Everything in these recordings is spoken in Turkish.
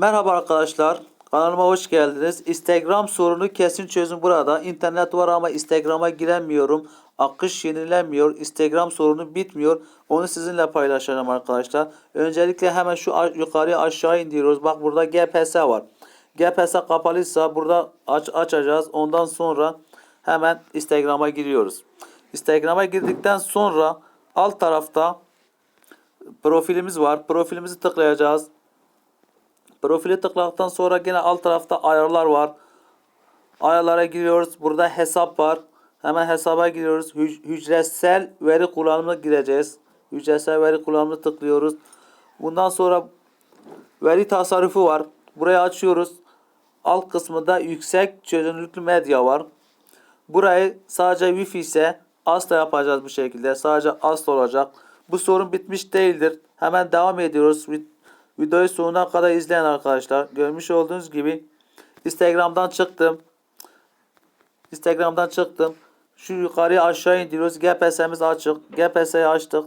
Merhaba arkadaşlar. Kanalıma hoş geldiniz. Instagram sorunu kesin çözüm burada. İnternet var ama Instagram'a giremiyorum. Akış yenilemiyor. Instagram sorunu bitmiyor. Onu sizinle paylaşacağım arkadaşlar. Öncelikle hemen şu yukarıya aşağı indiriyoruz. Bak burada GPS var. GPS kapalıysa burada aç açacağız. Ondan sonra hemen Instagram'a giriyoruz. Instagram'a girdikten sonra alt tarafta profilimiz var. Profilimizi tıklayacağız. Profile tıkladıktan sonra yine alt tarafta ayarlar var. Ayarlara giriyoruz. Burada hesap var. Hemen hesaba giriyoruz. Hüc- hücresel veri kullanımına gireceğiz. Hücresel veri kullanımını tıklıyoruz. Bundan sonra veri tasarrufu var. Burayı açıyoruz. Alt kısmında yüksek çözünürlüklü medya var. Burayı sadece Wi-Fi ise asla yapacağız bu şekilde. Sadece asla olacak. Bu sorun bitmiş değildir. Hemen devam ediyoruz. Vi- Videoyu sonuna kadar izleyen arkadaşlar. Görmüş olduğunuz gibi Instagram'dan çıktım. Instagram'dan çıktım. Şu yukarıya aşağı indiriyoruz. GPS'miz açık. GPS'yi açtık.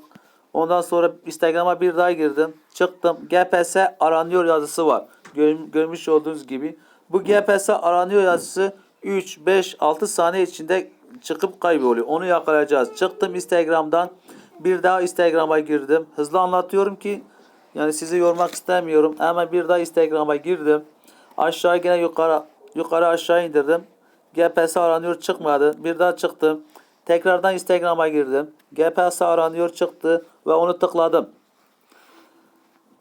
Ondan sonra Instagram'a bir daha girdim. Çıktım. GPS aranıyor yazısı var. Gör- görmüş olduğunuz gibi. Bu GPS aranıyor yazısı 3, 5, 6 saniye içinde çıkıp kayboluyor. Onu yakalayacağız. Çıktım Instagram'dan. Bir daha Instagram'a girdim. Hızlı anlatıyorum ki yani sizi yormak istemiyorum. Hemen bir daha Instagram'a girdim. Aşağı yine yukarı yukarı aşağı indirdim. GPS aranıyor çıkmadı. Bir daha çıktım. Tekrardan Instagram'a girdim. GPS aranıyor çıktı ve onu tıkladım.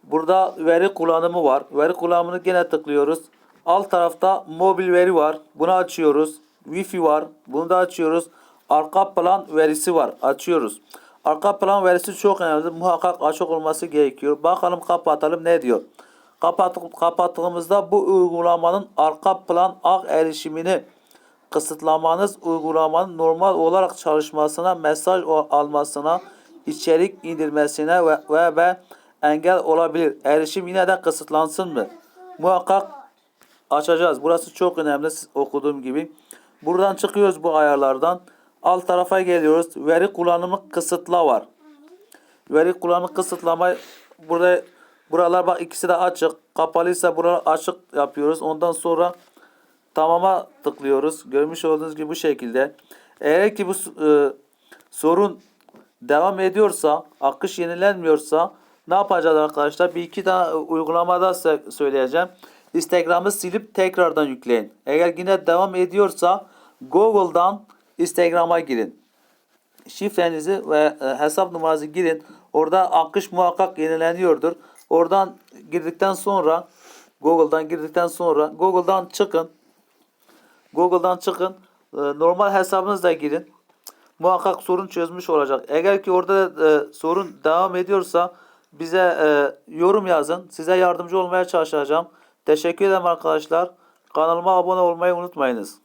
Burada veri kullanımı var. Veri kullanımını yine tıklıyoruz. Alt tarafta mobil veri var. Bunu açıyoruz. Wi-Fi var. Bunu da açıyoruz. Arka plan verisi var. Açıyoruz. Arka plan verisi çok önemli. Muhakkak açık olması gerekiyor. Bakalım kapatalım ne diyor. Kapat, kapattığımızda bu uygulamanın arka plan ağ erişimini kısıtlamanız uygulamanın normal olarak çalışmasına, mesaj almasına, içerik indirmesine ve, ve, ve engel olabilir. Erişim yine de kısıtlansın mı? Muhakkak açacağız. Burası çok önemli okuduğum gibi. Buradan çıkıyoruz bu ayarlardan. Alt tarafa geliyoruz. Veri kullanımı kısıtla var. Veri kullanımı kısıtlama burada buralar bak ikisi de açık. Kapalıysa buralar açık yapıyoruz. Ondan sonra tamama tıklıyoruz. Görmüş olduğunuz gibi bu şekilde. Eğer ki bu e, sorun devam ediyorsa, akış yenilenmiyorsa ne yapacağız arkadaşlar? Bir iki tane uygulamada söyleyeceğim. Instagram'ı silip tekrardan yükleyin. Eğer yine devam ediyorsa Google'dan Instagram'a girin şifrenizi ve e, hesap numaranızı girin. Orada akış muhakkak yenileniyordur. Oradan girdikten sonra Google'dan girdikten sonra Google'dan çıkın. Google'dan çıkın. E, normal hesabınızla girin. Muhakkak sorun çözmüş olacak. Eğer ki orada e, sorun devam ediyorsa bize yorum yazın. Size yardımcı olmaya çalışacağım. Teşekkür ederim arkadaşlar. Kanalıma abone olmayı unutmayınız.